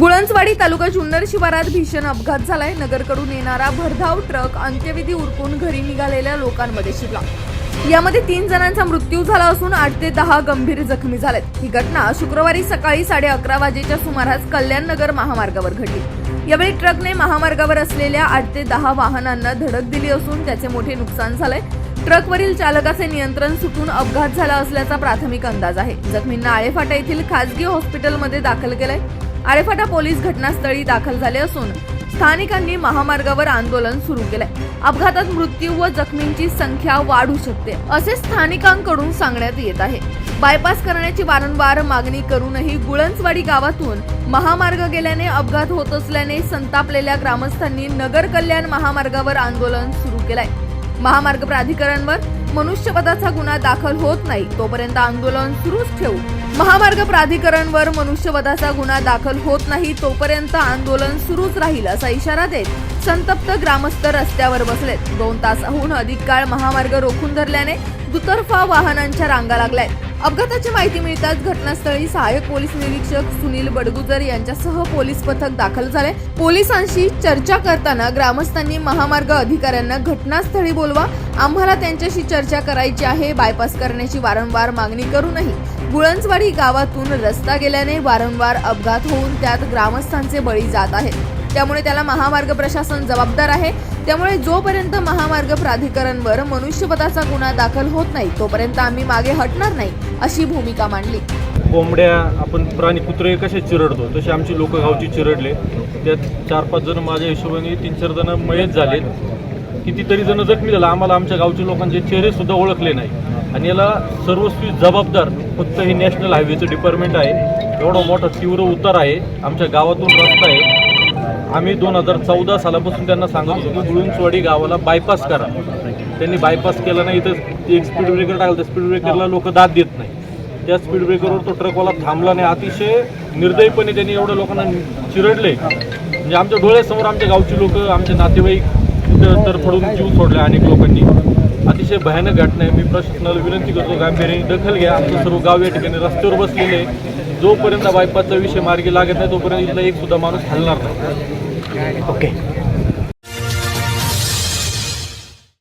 गुळंचवाडी तालुका जुन्नर शिवारात भीषण अपघात झालाय. नगरकडून येणारा भरधाव ट्रक अंत्यविधी उरकून घरी निघालेल्या लोकांमध्ये शिरला. यामध्ये तीन जणांचा मृत्यू झाला असून आठ ते दहा गंभीर जखमी झालेत. ही घटना शुक्रवारी सकाळी साडे अकरा वाजेच्या सुमारास कल्याण नगर महामार्गावर घडली. यावेळी ट्रकने महामार्गावर असलेल्या आठ ते दहा वाहनांना धडक दिली असून त्याचे मोठे नुकसान झालंय. ट्रकवरील चालकाचे नियंत्रण सुटून अपघात झाला असल्याचा प्राथमिक अंदाज आहे. जखमींना आळेफाटा येथील खासगी हॉस्पिटलमध्ये दाखल केलंय. आरेफाटा पोलीस घटनास्थळी दाखल झाले असून स्थानिकांनी महामार्गावर आंदोलन सुरू केलंय. अपघातात मृत्यू व जखमींची संख्या वाढू शकते असे स्थानिकांकडून सांगण्यात येत आहे. बायपास करण्याची वारंवार मागणी करूनही गुळंचवाडी गावातून महामार्ग गेल्याने अपघात होत असल्याने संतापलेल्या ग्रामस्थांनी नगर कल्याण महामार्गावर आंदोलन सुरू केलंय. महामार्ग प्राधिकरणवर मनुष्यवधाचा गुन्हा दाखल होत नाही तोपर्यंत आंदोलन सुरूच ठेवू. महामार्ग प्राधिकरणवर मनुष्यवधाचा गुन्हा दाखल होत नाही तोपर्यंत आंदोलन सुरूच राहील असा इशारा देत संतप्त ग्रामस्थ रस्त्यावर बसलेत. दोन तासाहून अधिक काळ महामार्ग रोखून धरल्याने दुतर्फा वाहनांच्या रांगा लागल्यात. अपघाताची माहिती मिळताच घटनास्थळी सहाय्यक पोलीस निरीक्षक सुनील बडगुजर यांच्यासह पोलीस पथक दाखल झाले. पोलिसांशी चर्चा करताना ग्रामस्थांनी महामार्ग अधिकाऱ्यांना घटनास्थळी बोलवा आम्हाला त्यांच्याशी चर्चा करायची आहे बायपास करण्याची वारंवार मागणी करूनही. गुळंजवाडी गावातून रस्ता गेल्याने वारंवार अपघात होऊन त्यात ग्रामस्थांचे बळी जात आहेत. त्यामुळे त्याला महामार्ग प्रशासन जबाबदार आहे. त्यामुळे जोपर्यंत महामार्ग प्राधिकरणवर मनुष्यवधाचा गुन्हा दाखल होत नाही तोपर्यंत आम्ही मागे हटणार नाही अशी भूमिका मांडली. कोंबड्या आपण प्राणी कुत्रे कसे चिरडतो? तसे आमची लोक गावची चिरडले. त्यात चार पाच जण माझ्या हिशोबाने तीन चार जण मयत झाले कितीतरी जण जखमी झाला. आम्हाला आमच्या गावच्या लोकांचे चेहरे सुद्धा ओळखले नाही. आणि याला सर्वस्वी जबाबदार फक्त हे नॅशनल हायवेचं डिपार्टमेंट आहे. एवढा मोठा तीव्र उतार आहे. आमच्या गावातून रस्ता आहे. आम्ही दोन हजार चौदा सालापासून त्यांना सांगत होतो की गुळुंचवाडी गावाला बायपास करा. त्यांनी बायपास केला नाही तर एक स्पीड ब्रेकर टाकलं त्या स्पीड ब्रेकरला लोक दाद देत नाही. त्या स्पीड ब्रेकरवर तो ट्रकवाला थांबला नाही. अतिशय निर्दयीपणे त्यांनी एवढ्या लोकांना चिरडले. म्हणजे आमच्या डोळ्यासमोर आमच्या गावची लोक आमचे नातेवाईक तिथं तरफडून जीव सोडले अनेक लोकांनी. अतिशय भयानक घटना आहे. मी प्रशासनाला विनंती करतो गांभीर्याने दखल घ्या. आमचं सर्व गाव या ठिकाणी रस्त्यावर बसलेले आहे. जोपर्यंत बायपासचा विषय मार्गी लागत नाही तोपर्यंत इथला एक सुद्धा माणूस हलणार नाही. ओके.